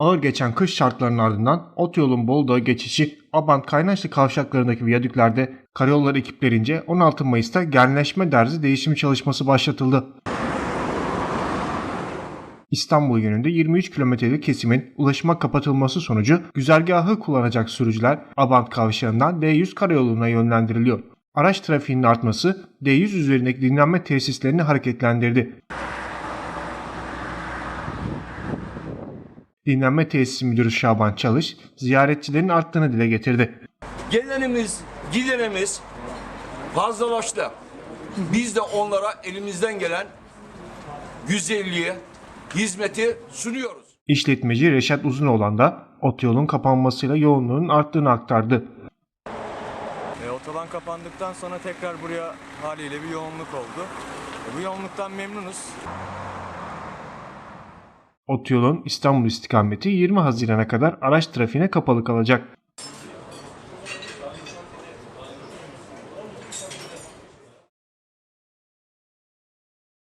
Ağır geçen kış şartlarının ardından otoyolun Bolu'da geçişi Abant Kaynaşlı kavşaklarındaki viyadüklerde karayolları ekiplerince 16 Mayıs'ta genleşme derzi değişimi çalışması başlatıldı. İstanbul yönünde 23 kilometrelik kesimin ulaşıma kapatılması sonucu güzergahı kullanacak sürücüler Abant kavşağından D100 karayoluna yönlendiriliyor. Araç trafiğinin artması D100 üzerindeki dinlenme tesislerini hareketlendirdi. Dinlenme Tesisi Müdürü Şaban Çalış, ziyaretçilerin arttığını dile getirdi. Gelenimiz, gidenimiz fazlalaştı. Biz de onlara elimizden gelen güzelliği, hizmeti sunuyoruz. İşletmeci Reşat Uzunoğlan da otoyolun kapanmasıyla yoğunluğun arttığını aktardı. E, otoban kapandıktan sonra tekrar buraya haliyle bir yoğunluk oldu. E, bu yoğunluktan memnunuz. Otoyolun İstanbul istikameti 20 Haziran'a kadar araç trafiğine kapalı kalacak.